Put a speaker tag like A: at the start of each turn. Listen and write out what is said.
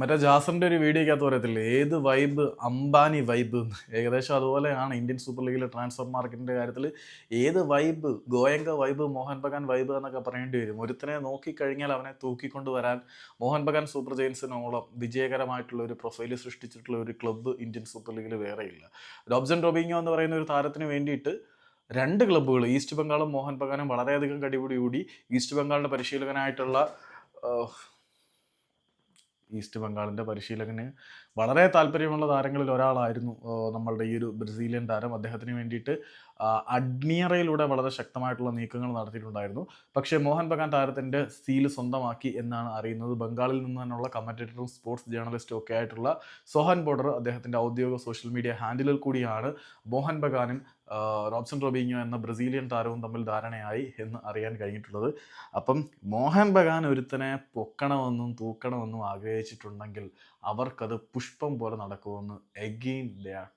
A: മറ്റേ ജാസറിന്റെ ഒരു വീഡിയോക്കകത്ത് പറയത്തില്ലേ? ഏത് വൈബ് അംബാനി വൈബ് ഏകദേശം അതുപോലെയാണ് ഇന്ത്യൻ സൂപ്പർ ലീഗിലെ ട്രാൻസ്ഫർ മാർക്കറ്റിന്റെ കാര്യത്തിൽ ഏത് vibe Goenka vibe Mohan Bagan vibe എന്നൊക്കെ പറയേണ്ടി വരും. ഒരുത്തനെ നോക്കിക്കഴിഞ്ഞാൽ അവനെ തൂക്കിക്കൊണ്ട് വരാൻ മോഹൻ ബഗാൻ സൂപ്പർ ജെയിൻസിനോളം വിജയകരമായിട്ടുള്ള ഒരു പ്രൊഫൈൽ സൃഷ്ടിച്ചിട്ടുള്ള ഒരു ക്ലബ്ബ് ഇന്ത്യൻ സൂപ്പർ ലീഗിൽ വേറെയില്ല റോബ്സൺ റോബിങ്ങോ എന്ന് പറയുന്ന ഒരു താരത്തിന് വേണ്ടിയിട്ട് രണ്ട് ക്ലബ്ബുകൾ ഈസ്റ്റ് ബംഗാളും മോഹൻ ബഗാനും വളരെയധികം കടിപിടി കൂടി ഈസ്റ്റ് ബംഗാളിന്റെ പരിശീലകനായിട്ടുള്ള ഈസ്റ്റ് ബംഗാളിന്റെ പരിശീലകന് വളരെ താല്പര്യമുള്ള താരങ്ങളിൽ ഒരാളായിരുന്നു നമ്മളുടെ ഈ ഒരു ബ്രസീലിയൻ താരം. അദ്ദേഹത്തിന് വേണ്ടിയിട്ട് അഡ്നിയറയിലൂടെ വളരെ ശക്തമായിട്ടുള്ള നീക്കങ്ങൾ നടത്തിയിട്ടുണ്ടായിരുന്നു. പക്ഷേ മോഹൻ ബഗാൻ താരത്തിന്റെ സീൽ സ്വന്തമാക്കി എന്നാണ് അറിയുന്നത്. ബംഗാളിൽ നിന്ന് തന്നെയുള്ള കമന്റേറ്ററും സ്പോർട്സ് ജേർണലിസ്റ്റും ഒക്കെ ആയിട്ടുള്ള സോഹൻ ബോർഡർ അദ്ദേഹത്തിന്റെ ഔദ്യോഗിക സോഷ്യൽ മീഡിയ ഹാൻഡിലിൽ കൂടിയാണ് മോഹൻ ബഗാനും റോബ്സൺ റോബിഞ്ഞോ എന്ന ബ്രസീലിയൻ താരവും തമ്മിൽ ധാരണയായി എന്ന് അറിയാൻ കഴിഞ്ഞിട്ടുള്ളത്. അപ്പം മോഹൻ ബഗാൻ ഒരുത്തനെ പൊക്കണമെന്നും തൂക്കണമെന്നും ആഗ്രഹിച്ചിട്ടുണ്ടെങ്കിൽ അവർക്കത് പുഷ്പം പോലെ നടക്കുമെന്ന് എഗെയിൻ ദേ ആർ